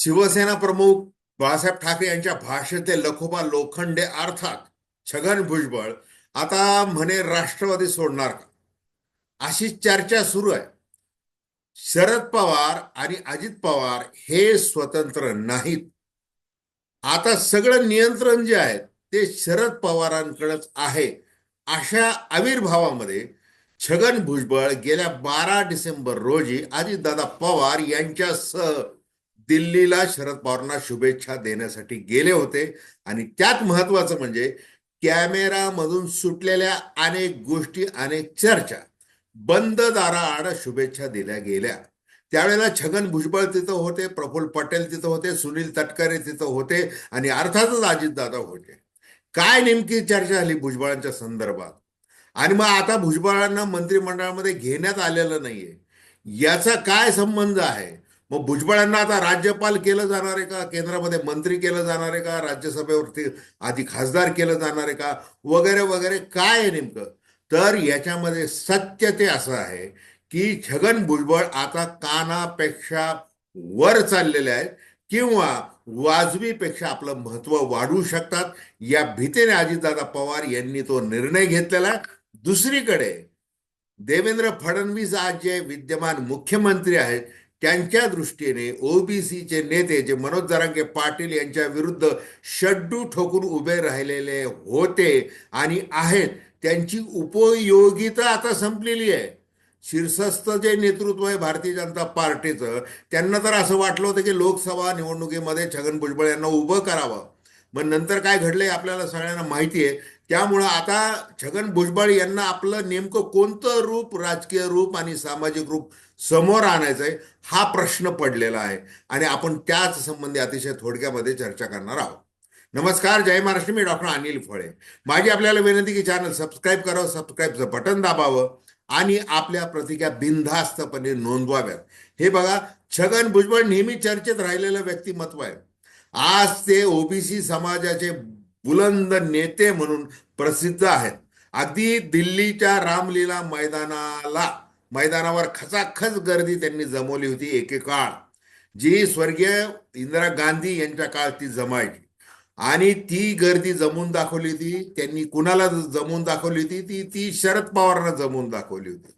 शिवसेना प्रमुख बाळासाहेब ठाकरे यांच्या भाषेतले लखोबा लोखंडे अर्थात छगन भुजबळ आता म्हणे राष्ट्रवादी सोडणार का? अशी चर्चा सुरू आहे. शरद पवार आणि अजित पवार हे स्वतंत्र नाहीत. आता सगळं नियंत्रण जे आहे ते शरद पवारांकडेच आहे. अशा आविर्भावामध्ये छगन भुजबळ गेल्या बारा डिसेंबर रोजी अजितदादा पवार यांच्यासह दिल्लीला शरद पवारांना शुभेच्छा देण्यासाठी गेले होते. आणि त्यात महत्वाचं म्हणजे कॅमेरामधून सुटलेल्या अनेक गोष्टी अनेक चर्चा बंद दाराआड शुभेच्छा दिल्या गेल्या. त्यावेळेला छगन भुजबळ तिथं होते प्रफुल्ल पटेल तिथं होते सुनील तटकरे तिथं होते आणि अर्थातच अजितदादा होते. काय नेमकी चर्चा झाली भुजबळांच्या संदर्भात? आणि मग आता भुजबळांना मंत्रिमंडळामध्ये घेण्यात आलेलं नाहीये. याचा काय संबंध आहे? मग भुजबळांना आता राज्यपाल केलं जाणार आहे का? केंद्रामध्ये मंत्री केलं जाणार आहे का? राज्यसभेवरती आधी खासदार केलं जाणार आहे का? वगैरे वगैरे काय आहे नेमकं? तर याच्यामध्ये सत्य ते असं आहे की छगन भुजबळ आता कानापेक्षा वर चाललेले आहेत किंवा वाजवीपेक्षा आपलं महत्त्व वाढवू शकतात. या भीतीने अजितदादा पवार यांनी तो निर्णय घेतलेला आहे. दुसरीकडे देवेंद्र फडणवीस आज जे विद्यमान मुख्यमंत्री आहेत त्यांच्या दृष्टीने ओबीसीचे नेते जे मनोज जरांगे पाटील यांच्या विरुद्ध शड्डू ठोकून उभे राहिलेले होते आणि आहेत त्यांची उपयोगिता आता संपलेली आहे. शीर्षस्थ जे नेतृत्व आहे भारतीय जनता पार्टीचं त्यांना तर असं वाटलं होतं की लोकसभा निवडणुकीमध्ये छगन भुजबळ यांना उभं करावं. मग नंतर काय घडलंय आपल्याला सगळ्यांना माहिती आहे. त्यामुळं आता छगन भुजबळ यांना आपलं नेमकं कोणतं रूप राजकीय रूप आणि सामाजिक रूप समोर आणायचंय हा प्रश्न पडलेला आहे. आणि आपण त्याच संबंधी अतिशय थोडक्यामध्ये चर्चा करणार आहोत. नमस्कार जय महाराष्ट्र मी डॉक्टर अनिल फळे. माझी आपल्याला विनंती की चॅनल सबस्क्राईब करावं सबस्क्राईबचं बटन दाबावं आणि आपल्या प्रतिक्रिया बिनधास्तपणे नोंदवाव्यात. हे बघा छगन भुजबळ नेहमी चर्चेत राहिलेलं व्यक्तिमत्व आहे. आज ते ओबीसी समाजाचे बुलंद नेते म्हणून प्रसिद्ध आहेत. अगदी दिल्लीच्या रामलीला मैदानाला मैदानावर खचाखच गर्दी त्यांनी जमवली होती एकेकाळ जी स्वर्गीय इंदिरा गांधी यांच्या काळात ती जमायची. आणि ती गर्दी जमून दाखवली होती त्यांनी कुणाला जमून दाखवली होती? ती ती शरद पवारांना जमून दाखवली होती.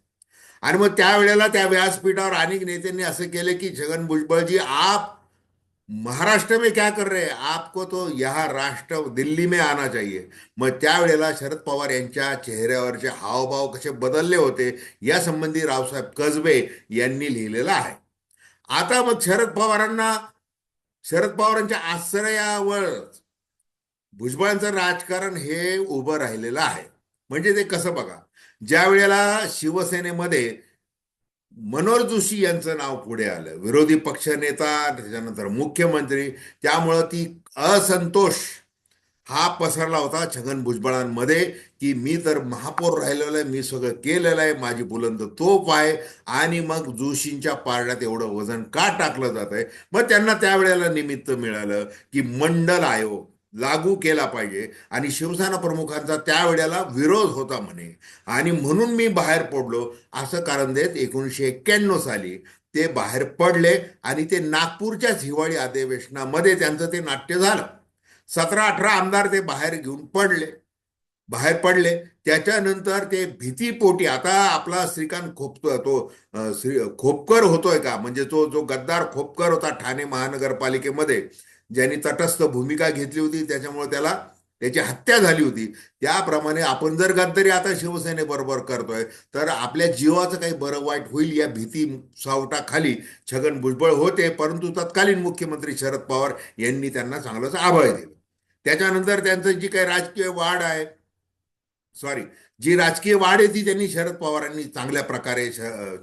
आणि मग त्यावेळेला त्या व्यासपीठावर अनेक नेत्यांनी असं केलं की छगन भुजबळ जी आप महाराष्ट्र में क्या कर रहे आपको तो या राष्ट्र दिल्ली में आना चाहिए। मग त्यावेळेला शरद पवार यांच्या चेहऱ्यावरचे हावभाव कसे बदलले होते या संबंधी रावसाहेब कसबे यांनी लिहिलेलं आहे. आता मग शरद पवारांना शरद पवारांच्या आश्रयावर भुजबळांचं राजकारण हे उभं राहिलेलं आहे. म्हणजे ते कसं बघा? ज्या वेळेला शिवसेनेमध्ये मनोहर जोशी यांचं नाव पुढे आलं. विरोधी पक्षनेता त्याच्यानंतर मुख्यमंत्री त्यामुळं ती असंतोष हा पसरला होता छगन भुजबळांमध्ये की मी तर महापौर राहिलेलो आहे मी सगळं केलेलं आहे माझी बुलंद तोप आहे आणि मग जोशींच्या पारड्यात एवढं वजन का टाकलं जात आहे मग त्यांना त्यावेळेला निमित्त मिळालं की मंडल आयोग लागू केला पाहिजे. आणि शिवसेना प्रमुखांचा त्यावेळेला विरोध होता म्हणे. आणि म्हणून मी बाहेर पडलो. असं कारण देत एकोणीसशे एक्क्याण्णव साली ते बाहेर पडले आणि ते नागपूरच्याच हिवाळी अधिवेशनामध्ये त्यांचं ते नाट्य झालं. सतरा अठरा आमदार ते बाहेर घेऊन पडले. बाहेर पडले. त्याच्यानंतर ते भीतीपोटी आता आपला श्रीकांत खोपतो तो श्री खोपकर होतोय का? म्हणजे तो जो गद्दार खोपकर होता ठाणे महानगरपालिकेमध्ये ज्यांनी तटस्थ भूमिका घेतली होती त्याच्यामुळे त्याला त्याची हत्या झाली होती. त्याप्रमाणे आपण जर गद्दारी आता शिवसेनेबरोबर करतोय तर आपल्या जीवाचं काही बरं वाईट होईल या भीती सावटाखाली छगन भुजबळ होते परंतु तत्कालीन मुख्यमंत्री शरद पवार यांनी त्यांना चांगलंच आभय दिलं. त्याच्यानंतर त्यांचं जी काही राजकीय वाढ आहे सॉरी जी राजकीय वाढ आहे ती त्यांनी शरद पवारांनी चांगल्या प्रकारे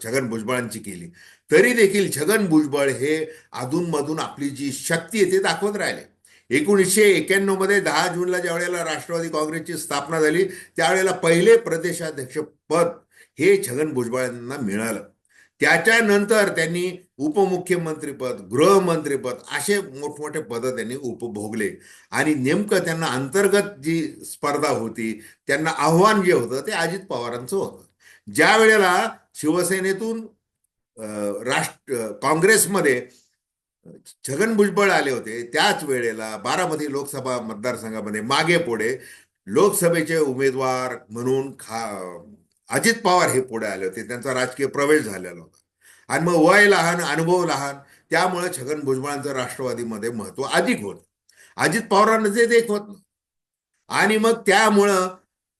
छगन भुजबळांची केली. तरी देखील छगन भुजबळ हे अधूनमधून आपली जी शक्ती आहे ते दाखवत राहिले. एकोणीसशे एक्क्याण्णवमध्ये दहा जूनला ज्या वेळेला राष्ट्रवादी काँग्रेसची स्थापना झाली त्यावेळेला पहिले प्रदेशाध्यक्ष पद हे छगन भुजबळांना मिळालं. त्याच्यानंतर त्यांनी उपमुख्यमंत्रीपद गृहमंत्रीपद असे मोठमोठे पद त्यांनी उपभोगले. आणि नेमकं त्यांना अंतर्गत जी स्पर्धा होती त्यांना आव्हान जे होतं ते अजित पवारांचं होतं. ज्या वेळेला शिवसेनेतून राष्ट्र काँग्रेसमध्ये छगन भुजबळ आले होते. त्याच वेळेला बारामती लोकसभा मतदारसंघामध्ये मागे पुढे लोकसभेचे उमेदवार म्हणून खा अजित पवार हे पुढे आले होते. त्यांचा राजकीय प्रवेश झालेला होता. आणि मग वय लहान अनुभव लहान त्यामुळे छगन भुजबळांचं राष्ट्रवादीमध्ये महत्त्व अधिक होत. अजित पवारांना ते देख होत. आणि मग त्यामुळं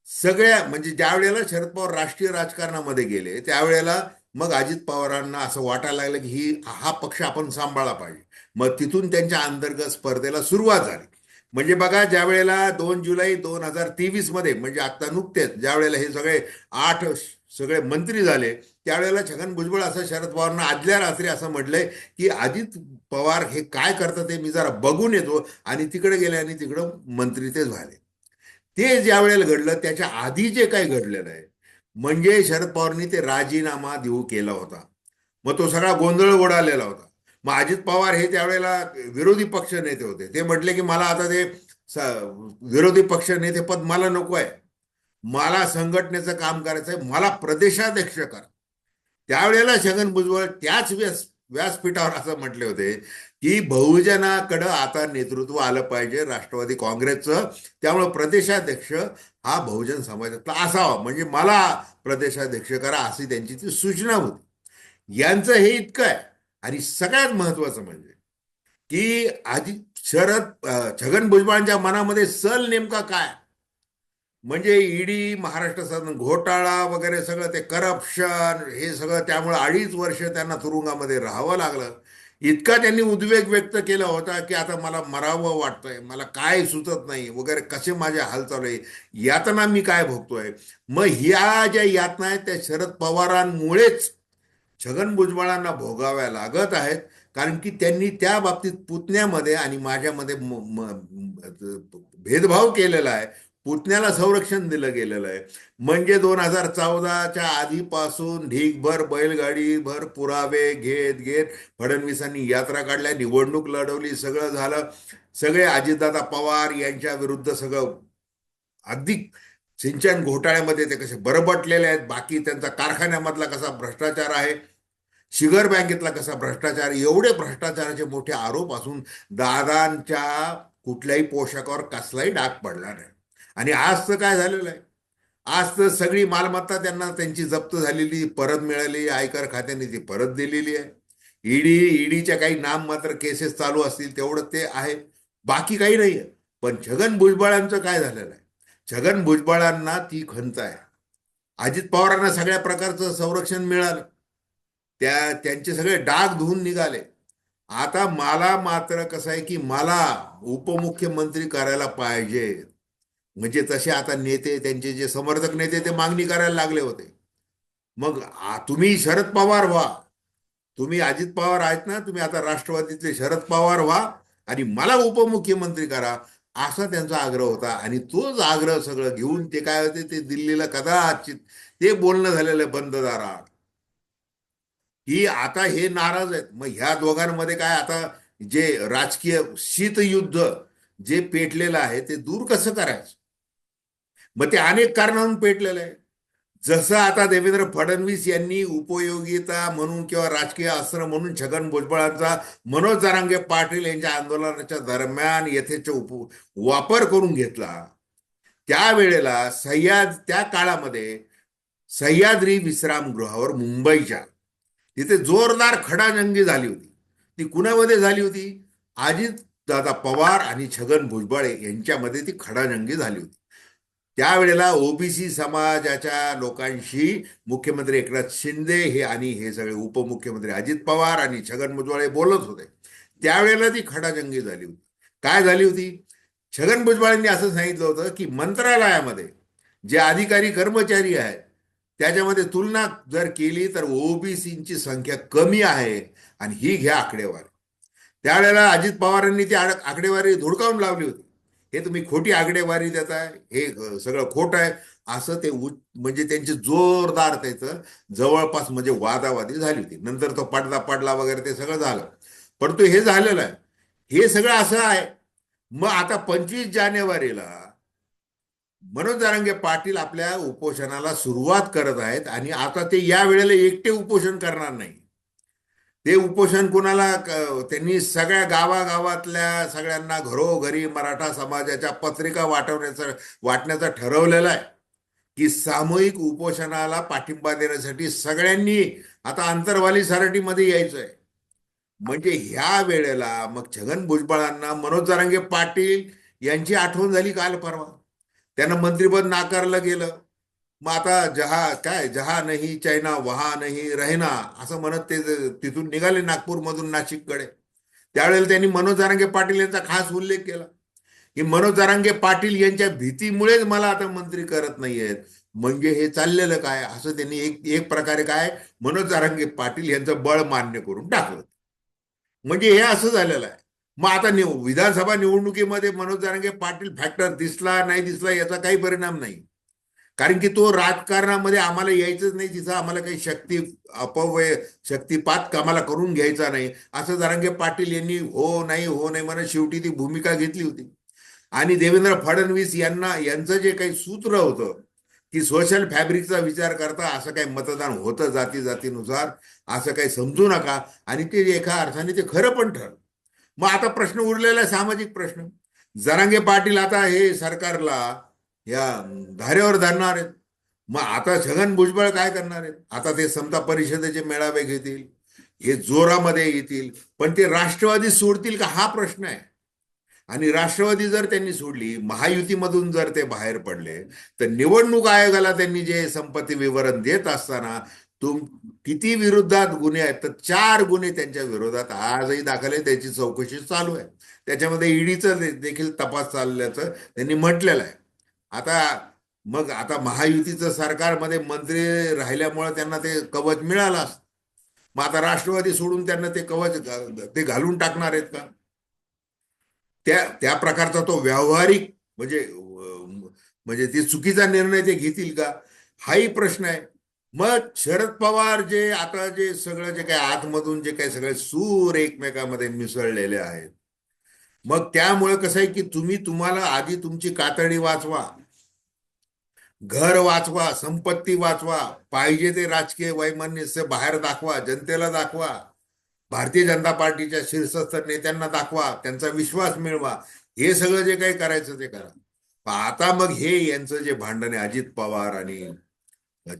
सगळ्या म्हणजे ज्या वेळेला शरद पवार राष्ट्रीय राजकारणामध्ये गेले त्यावेळेला मग अजित पवारांना असं वाटायला लागलं की ही हा पक्ष आपण सांभाळला पाहिजे. मग तिथून त्यांच्या अंतर्गत स्पर्धेला सुरुवात झाली. म्हणजे बघा ज्या वेळेला दोन जुलै दोन हजार तेवीसमध्ये म्हणजे आता नुकतेच ज्या वेळेला हे सगळे आठ सगळे मंत्री झाले त्यावेळेला छगन भुजबळ असं शरद पवारांना आदल्या रात्री असं म्हटलंय की अजित पवार हे काय करतात ते मी जरा बघून येतो आणि तिकडे गेले आणि तिकडं मंत्री ते झाले. ते ज्या वेळेला घडलं त्याच्या आधी जे काही घडलेलं आहे म्हणजे शरद पवारांनी ते राजीनामा देऊ केला होता. मग तो सगळा गोंधळ उडालेला होता. मग अजित पवार हे त्यावेळेला विरोधी पक्ष नेते होते. ते म्हटले की मला आता ते विरोधी पक्ष नेते पद मला नको आहे. मला संघटनेचं काम करायचं आहे मला प्रदेशाध्यक्ष करा. त्यावेळेला छगन भुजबळ त्याच व्यास व्यासपीठावर असं म्हटले होते. की बहुजनाकडं आता नेतृत्व आलं पाहिजे राष्ट्रवादी काँग्रेसचं. त्यामुळे प्रदेशाध्यक्ष हा बहुजन समाजातला असावा. म्हणजे मला प्रदेशाध्यक्ष करा अशी त्यांची ती सूचना होती. यांचं हे इतकं आहे. आणि सगळ्यात महत्वाचं म्हणजे की आधी शरद छगन भुजबळांच्या मनामध्ये सल नेमका काय? म्हणजे ईडी महाराष्ट्र साधन घोटाळा वगैरे सगळं ते करप्शन हे सगळं त्यामुळे अडीच वर्ष त्यांना तुरुंगामध्ये राहावं लागलं. इतका त्यांनी उद्वेग व्यक्त केला होता की आता मला मरावं वाटतंय मला काय सुचत नाही वगैरे कसे माझे हाल चालू आहे यातना मी काय भोगतोय? मग ह्या ज्या यातना आहेत त्या शरद पवारांमुळेच छगन भुजबळांना भोगाव्या लागत आहेत. कारण की त्यांनी त्या बाबतीत पुतण्यामध्ये आणि माझ्यामध्ये भेदभाव केलेला आहे. पुतण्याला संरक्षण दिलं गेलेलं आहे. म्हणजे दोन हजार चौदाच्या आधीपासून ढीकभर बैलगाडीभर पुरावे घेत घेत फडणवीसांनी यात्रा काढल्या. निवडणूक लढवली सगळं झालं. सगळे अजितदादा पवार यांच्या विरुद्ध सगळं अगदी सिंचन घोटाळ्यामध्ये ते कसे बरबटलेले आहेत. बाकी त्यांचा कारखान्यामधला कसा भ्रष्टाचार आहे? शिगर बँकेतला कसा भ्रष्टाचार? एवढे भ्रष्टाचाराचे मोठे आरोप असून दादांच्या कुठल्याही पोशाखावर कसलाही डाग पडला नाही. आणि आज तर काय झालेलं आहे? आज तर सगळी मालमत्ता त्यांना त्यांची जप्त झालेली परत मिळाली आयकर खात्याने ती परत दिलेली आहे. ईडी ईडीच्या काही नाम मात्र केसेस चालू असतील तेवढं ते आहे. बाकी काही नाही आहे. पण छगन भुजबळांचं काय झालेलं आहे? छगन भुजबळांना ती खंत आहे. अजित पवारांना सगळ्या प्रकारचं संरक्षण मिळालं. त्या त्यांचे सगळे डाग धुवून निघाले. आता मला मात्र कसं आहे की मला उपमुख्यमंत्री करायला पाहिजे म्हणजे तसे आता नेते त्यांचे जे समर्थक नेते ते मागणी करायला लागले होते. मग तुम्ही शरद पवार व्हा. तुम्ही अजित पवार आहेत ना तुम्ही आता राष्ट्रवादीचे शरद पवार व्हा आणि मला उपमुख्यमंत्री करा असा त्यांचा आग्रह होता. आणि तोच आग्रह सगळं घेऊन ते काय होते ते दिल्लीला कदाचित ते बोलणं झालेलं बंद दारात. ही आता हे नाराज आहेत. मग ह्या दोघांमध्ये काय आता जे राजकीय शीतयुद्ध जे पेटलेलं आहे ते दूर कसं करायचं? मग ते अनेक कारणांवरून पेटलेलं आहे. जसं आता देवेंद्र फडणवीस यांनी उपयोगिता म्हणून किंवा राजकीय अस्त्र म्हणून छगन भुजबळांचा मनोज जरांगे पाटील यांच्या आंदोलनाच्या दरम्यान यथेच उप वापर करून घेतला. त्यावेळेला सह्याद त्या काळामध्ये सह्याद्री विश्रामगृहावर मुंबईच्या तिथे जोरदार खडाजंगी झाली होती. ती कुणामध्ये झाली होती? अजित दादा पवार आणि छगन भुजबळ यांच्यामध्ये ती खडाजंगी झाली होती. त्यावेळेला ओबीसी समाजाच्या लोकांशी मुख्यमंत्री एकनाथ शिंदे हे आणि हे सगळे उपमुख्यमंत्री अजित पवार आणि छगन भुजबळ बोलत होते. त्यावेळेला ती खडाजंगी झाली होती. काय झाली होती? छगन भुजबळांनी असं सांगितलं होतं की मंत्रालयामध्ये जे अधिकारी कर्मचारी आहेत त्याच्यामध्ये तुलना जर केली तर ओबीसीची संख्या कमी आहे आणि ही घ्या आकडेवारी. त्यावेळेला अजित पवारांनी ती आकडेवारी धुडकावून लावली होती. हे तुम्ही खोटी आकडेवारी देताय हे सगळं खोट आहे. असं ते म्हणजे त्यांचे जोरदार त्याचं जवळपास म्हणजे वादावादी झाली होती. नंतर तो पडदा पडला वगैरे ते सगळं झालं. परंतु हे झालेलं आहे. हे सगळं असं आहे. मग आता पंचवीस जानेवारीला मनोज जारंगे पाटील आपल्या उपोषणाला सुरुवात करत आहेत आणि आता ते या वेळेला एकटे उपोषण करणार नाही ते उपोषण कुणाला क- त्यांनी सगळ्या गावागावातल्या सगळ्यांना घरोघरी मराठा समाजाच्या पत्रिका वाटवण्याचं वाटण्याचं ठरवलेलं आहे की सामूहिक उपोषणाला पाठिंबा देण्यासाठी सगळ्यांनी आता आंतरवाली सराटीमध्ये यायचं आहे म्हणजे ह्या वेळेला मग छगन भुजबळांना मनोज जरांगे पाटील यांची आठवण झाली काल परवा. त्यांना मंत्रिपद नाकारलं गेलं. मग आता जहा काय जहा नाही चायना वहा नाही रहना असं म्हणत ते तिथून निघाले नागपूरमधून नाशिककडे. त्यावेळेला त्यांनी मनोज जारांगे पाटील यांचा खास उल्लेख केला. की मनोज जारांगे पाटील यांच्या भीतीमुळेच मला आता मंत्री करत नाहीयेत. म्हणजे हे चाललेलं काय? असं त्यांनी एक एक प्रकारे काय? मनोज जारांगे पाटील यांचं बळ मान्य करून टाकलं. म्हणजे हे असं झालेलं आहे. मग आता निव विधानसभा निवडणुकीमध्ये मनोज जारांगे पाटील फॅक्टर दिसला नाही दिसला याचा काही परिणाम नाही. कारण की तो राजकारणामध्ये आम्हाला यायचंच नाही जिथं आम्हाला काही शक्ती अपव्यय शक्तिपात आम्हाला करून घ्यायचा नाही. असं जरांगे पाटील यांनी हो नाही हो नाही म्हणत शेवटी ती भूमिका घेतली होती. आणि देवेंद्र फडणवीस यांना यांचं जे काही सूत्र होतं की सोशल फॅब्रिकचा विचार करता असं काही मतदान होतं जाती जातीनुसार असं काही समजू नका. आणि ते एका अर्थाने ते खरं पण ठरलं. मग आता प्रश्न उरलेला सामाजिक प्रश्न. जरांगे पाटील आता हे सरकारला या धारेवर धरणार आहेत. मग आता छगन भुजबळ काय करणार आहेत? आता ते समता परिषदेचे मेळावे घेतील हे जोरामध्ये येतील पण ते राष्ट्रवादी सोडतील का? हा प्रश्न आहे. आणि राष्ट्रवादी जर त्यांनी सोडली महायुतीमधून जर ते बाहेर पडले तर निवडणूक आयोगाला त्यांनी जे संपत्ती विवरण देत असताना तुम किती विरोधात गुन्हे आहेत तर चार गुन्हे त्यांच्या विरोधात आजही दाखल आहे त्याची चौकशी चालू आहे. त्याच्यामध्ये ईडीचा देखील तपास चालल्याचं त्यांनी म्हटलेलं आहे. आता मग आता महायुतीचं सरकारमध्ये मंत्री राहिल्यामुळे त्यांना ते कवच मिळालं असतं. मग आता राष्ट्रवादी सोडून त्यांना ते कवच ते घालून टाकणार आहेत का? त्या त्या प्रकारचा तो व्यावहारिक म्हणजे म्हणजे ते चुकीचा निर्णय ते घेतील का? हाही प्रश्न आहे. मग शरद पवार जे आता जे सगळं जे काही आतमधून जे काही सगळे सूर एकमेकामध्ये मिसळलेले आहेत मग त्यामुळे कसं आहे की तुम्ही तुम्हाला आधी तुमची कातडी वाचवा. घर वाचवा संपत्ती वाचवा पाहिजे ते राजकीय वैमान्य बाहेर दाखवा जनतेला दाखवा. भारतीय जनता पार्टीच्या शीर्षस्थ नेत्यांना दाखवा त्यांचा विश्वास मिळवा. हे सगळं जे काही करायचं ते करा. आता मग हे यांचं जे भांडण आहे अजित पवार आणि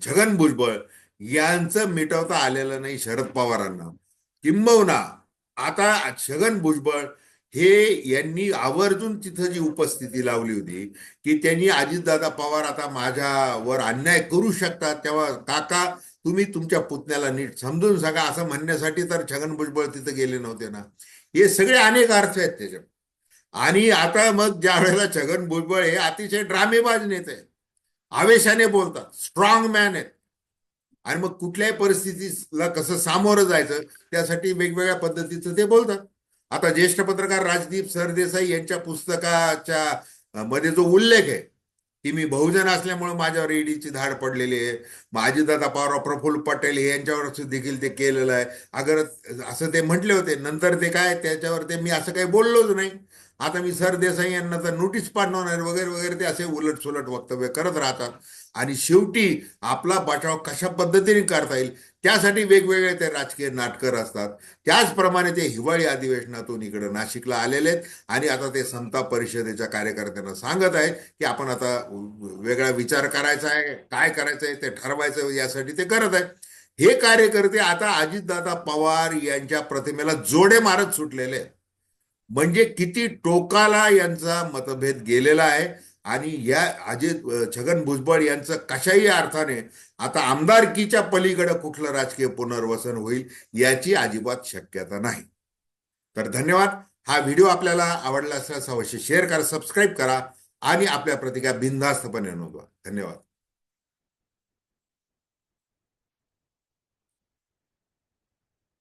छगन भुजबळ यांचं मिटवता आलेलं नाही शरद पवारांना. किंबहुना आता छगन भुजबळ हे यांनी आवर्जून तिथं जी उपस्थिती लावली होती की त्यांनी अजितदादा पवार आता माझ्यावर अन्याय करू शकतात तेव्हा काका तुम्ही तुमच्या पुतण्याला नीट समजून सांगा. असं म्हणण्यासाठी तर छगन भुजबळ तिथं गेले नव्हते ना. हे सगळे अनेक अर्थ आहेत त्याच्यात. आणि आता मग ज्या वेळेला छगन भुजबळ हे अतिशय ड्रामेबाज नेते आहेत. आवेशाने बोलतात स्ट्रॉंग मॅन आहेत. आणि मग कुठल्याही परिस्थितीला कसं सामोरं जायचं त्यासाठी वेगवेगळ्या पद्धतीचं ते बोलतात. आता ज्येष्ठ पत्रकार राजदीप सरदेसाई यांच्या पुस्तकाच्या मध्ये जो उल्लेख आहे की मी बहुजन असल्यामुळे माझ्यावर ईडीची धाड पडलेली आहे. माझीदादा पवार प्रफुल्ल पटेल हे यांच्यावर देखील ते केलेलं आहे. अगर असं ते म्हटले होते नंतर ते काय त्याच्यावर ते मी असं काही बोललोच नाही. आता मी सरदेसाई यांना तर नोटीस पाठवणार वगैरे वगैरे ते असे उलट सुलट वक्तव्य करत राहतात. आणि शेवटी आपला बचाव कशा पद्धतीने करता येईल त्यासाठी वेगवेगळे ते राजकीय नाटकं असतात त्याचप्रमाणे ते हिवाळी अधिवेशनातून इकडे नाशिकला आलेले आहेत. आणि आता ते समता परिषदेच्या कार्यकर्त्यांना सांगत आहेत की आपण आता वेगळा विचार करायचा आहे काय करायचं आहे ते ठरवायचं यासाठी ते करत आहेत. हे कार्यकर्ते आता अजितदादा पवार यांच्या प्रतिमेला जोडे मारत सुटलेले आहेत. म्हणजे किती टोकाला यांचा मतभेद गेलेला आहे. आणि या अजित छगन भुजबळ यांचं कशाही अर्थाने आता आमदारकीच्या पलीकडे कुठलं राजकीय पुनर्वसन होईल याची अजिबात शक्यता नाही. तर धन्यवाद. हा व्हिडिओ आपल्याला आवडला असल्यास अवश्य शेअर करा सबस्क्राईब करा आणि आपल्या प्रतिक्रिया बिनधास्तपणे नोंदवा. धन्यवाद.